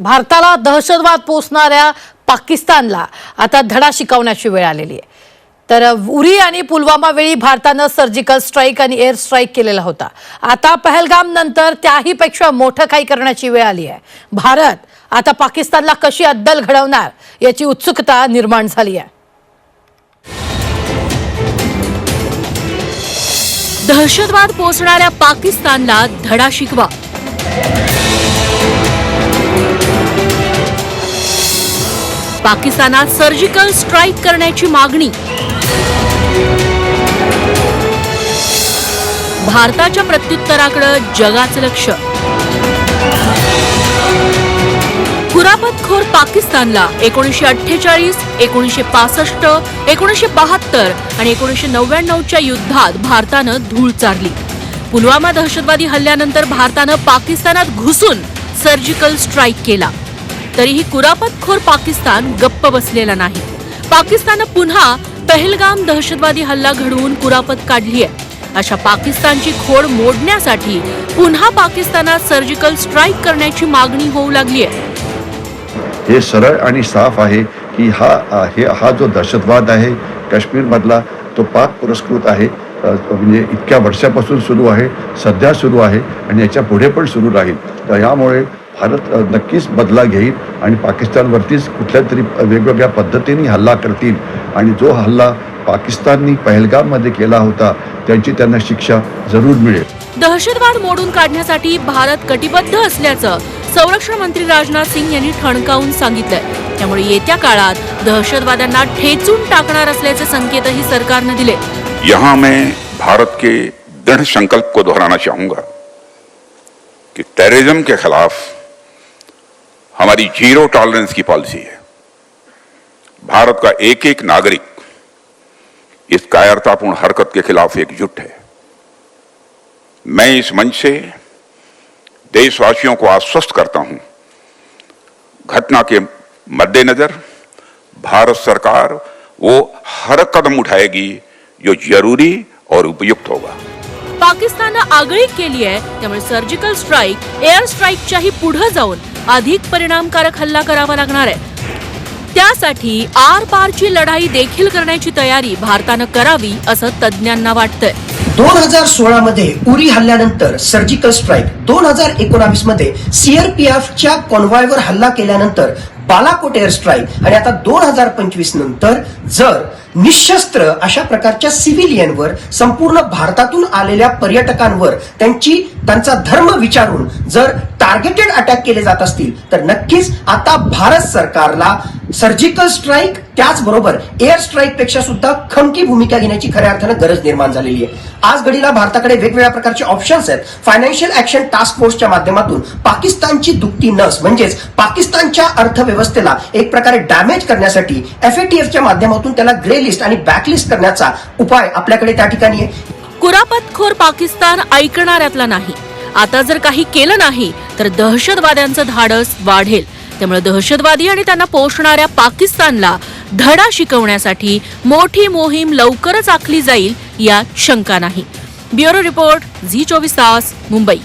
भारताला दहशतवाद पोचणाऱ्या पाकिस्तानला आता धडा शिकवण्याची वेळ आलेली आहे. तर उरी आणि पुलवामा वेळी भारतानं सर्जिकल स्ट्राईक आणि एअर स्ट्राईक केलेला होता. आता पहलगाम नंतर त्याहीपेक्षा मोठं काही करण्याची वेळ आली आहे. भारत आता पाकिस्तानला कशी अद्दल घडवणार याची उत्सुकता निर्माण झाली आहे. दहशतवाद पोचणाऱ्या पाकिस्तानला धडा शिकवा. पाकिस्तानात सर्जिकल स्ट्राईक करण्याची मागणी. भारताच्या प्रत्युत्तराकडं जगाचं लक्ष. कुरापतखोर पाकिस्तानला एकोणीसशे अठ्ठेचाळीस एकोणीसशे पासष्ट एकोणीसशे बहात्तर आणि एकोणीसशे नव्याण्णवच्या युद्धात भारतानं धूळ चारली. पुलवामा दहशतवादी हल्ल्यानंतर भारतानं पाकिस्तानात घुसून सर्जिकल स्ट्राईक केला. तरीही कुरापतखोर पाकिस्तान गप्प बसलेला नाही. पाकिस्ताननं पुन्हा पहलगाम दहशतवादी हल्ला घडवून कुरापत काढली आहे अशा पाकिस्तानची खोड मोडण्यासाठी पुन्हा पाकिस्तानात सर्जिकल स्ट्राईक करण्याची मागणी होऊ लागली आहे हे सरळ आणि साफ आहे की हा हे हा जो दहशतवाद आहे काश्मीरमधला तो पाक पुरस्कृत आहे. म्हणजे इतक्या वर्षापासून सुरू आहे सध्या सुरू आहे आणि याच्यापुढे पण सुरू राहील. तर यामुळे भारत नक्कीच बदला घेईल आणि पाकिस्तानवरतीच कुठल्या तरी वेगवेगळ्या पद्धतीने हल्ला करतील. आणि जो हल्ला पाकिस्ताननी पहलगाममध्ये केला होता त्यांची त्यांना शिक्षा जरूर मिळेल. दहशतवाद मोडून काढण्यासाठी भारत कटिबद्ध असल्याचं संरक्षण मंत्री राजनाथ सिंग यांनी ठणकावून सांगितलंय. त्यामुळे येत्या काळात दहशतवाद्यांना ठेचून टाकणार असल्याचे संकेतही सरकारनं दिले. यहाँ मैं भारत के दृढ़ संकल्प को दोहराना चाहूँगा कि टेररिज्म के खिलाफ हमारी ज़ीरो टॉलरेंस की पॉलिसी है। भारत का एक एक नागरिक इस कायरतापूर्ण हरकत के खिलाफ एकजुट है। मैं इस मंच से देशवासियों को आश्वस्त करता हूँ, घटना के मद्देनजर भारत सरकार वो हर कदम उठाएगी यो जरूरी और उपयुक्त होगा। पाकिस्ताननं आगळीक केली आहे त्यामुळे सर्जिकल स्ट्राईक एअर स्ट्राईकच्याही पुढे जाऊन अधिक परिणामकारक हल्ला करावा लागणार आहे. त्यासाठी आर पारची लढाई देखील करण्याची तयारी भारतानं करावी असं तज्ज्ञांना वाटतंय. दोन हजार सोळा मध्ये उरी हल्ल्यानंतर सर्जिकल स्ट्राईक दोन हजार एकोणावीसमध्ये सीआरपीएफच्या कॉन्व्हॉयवर हल्ला केल्यानंतर बालाकोट एअर स्ट्राईक आणि आता दोन हजार पंचवीस नंतर जर निशस्त्र अशा प्रकारच्या सिव्हिलियनवर संपूर्ण भारतातून आलेल्या पर्यटकांवर त्यांची त्यांचा धर्म विचारून जर टार्गेटेड अटॅक केले जात असतील तर नक्कीच आता भारत सरकारला सर्जिकल स्ट्राईक त्याचबरोबर एअर स्ट्राईकपेक्षा सुद्धा खमकी भूमिका घेण्याची खऱ्या अर्थानं गरज निर्माण झालेली आहे. आज घडीला भारताकडे वेगवेगळ्या प्रकारचे ऑप्शन्स आहेत. फायनान्शियल ऍक्शन टास्क फोर्सच्या माध्यमातून पाकिस्तानची दुखती नस म्हणजेच पाकिस्तानच्या अर्थव्यवस्थेला एक प्रकारे डॅमेज करण्यासाठी एफएटीएफच्या माध्यमातून त्याला ग्रे लिस्ट आणि बॅकलिस्ट करण्याचा उपाय आपल्याकडे त्या ठिकाणी आहे. कुरापतखोर पाकिस्तान ऐकणाऱ्यातला नाही. आता जर काही केलं नाही तर दहशतवाद्यांचं धाडस वाढेल. त्यामुळे दहशतवादी आणि त्यांना पोषणाऱ्या पाकिस्तानला धडा शिकवण्यासाठी मोठी मोहीम लवकरच आखली जाईल यात शंका नाही. ब्युरो रिपोर्ट झी चोवीस तास मुंबई.